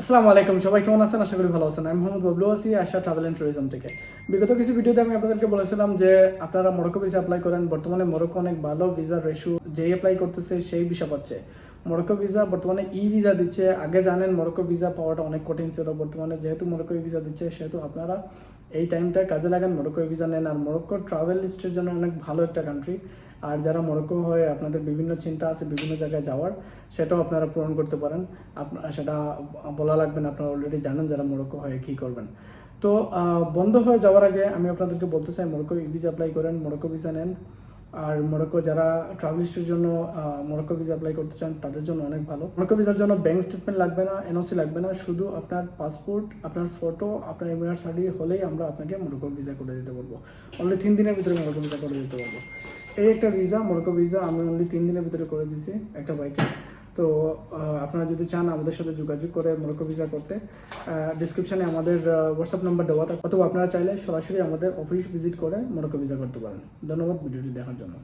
আসসালামু আলাইকুম, সবাই কেমন আছেন? আশা করি ভালো আছেন। আমি মোহাম্মদ বাবলু আছি আশা ট্রাভেল অ্যান্ড ট্যুরিজম থেকে। বিগত কিছু ভিডিওতে আমি আপনাদেরকে বলেছিলাম যে, আপনারা মরক্কো ভিসা অ্যাপ্লাই করেন। বর্তমানে মরক্কো অনেক ভালো ভিসা রেশু যেই অ্যাপ্লাই করতেছে, সেই ভিসা পাচ্ছে। মরক্কো ভিসা বর্তমানে ই ভিসা দিচ্ছে। আগে জানেন মরক্কো ভিসা পাওয়াটা অনেক কঠিন ছিল। বর্তমানে যেহেতু মরক্কো ভিসা দিচ্ছে, সেহেতু আপনারা এই টাইমটা কাজে লাগান মরক্কো ভিসা নেন। আর মরক্কো ট্রাভেল লিস্টের জন্য অনেক ভালো একটা কান্ট্রি আর যারা মরক্কো হয়ে আপনাদের বিভিন্ন চিন্তা আছে, বিভিন্ন জায়গায় যাওয়ার, সেটাও আপনারা পূরণ করতে পারেন। আপনারা সেটা বলা লাগবে না, আপনারা অলরেডি জানেন যারা মরক্কো হয়ে কী করবেন। তো বন্ধ হয়ে যাওয়ার আগে আমি আপনাদেরকে বলতে চাই মরক্কো ভিসা অ্যাপ্লাই করেন মরক্কো ভিসা নেন। আর মরক্কো যারা ট্রাভেলিস্টের জন্য মরক্কো ভিসা অ্যাপ্লাই করতে চান, তাদের জন্য অনেক ভালো। মরক্কো ভিসার জন্য ব্যাংক স্টেটমেন্ট লাগবে না এনওসি লাগবে না, শুধু আপনার পাসপোর্ট আপনার ফটো আপনার ইমিনার সার্টি হলেই আমরা আপনাকে মরক্কো ভিসা করে দিতে পারব অনলি তিন দিনের ভিতরে মরক্কো ভিসা করে দিতে পারব এই একটা ভিসা মরক্কো ভিসা আমি অনলি তিন দিনের ভিতরে করে দিছি একটা বাইকে তো আপনারা যদি চান আমাদের সাথে যোগাযোগ করে মরক্কো ভিসা করতে ডিসক্রিপশানে আমাদের হোয়াটসঅ্যাপ নাম্বার দেওয়া থাকে, অথবা আপনারা চাইলে সরাসরি আমাদের অফিস ভিজিট করে মরক্কো ভিসা করতে পারেন। ধন্যবাদ ভিডিওটি দেখার জন্য।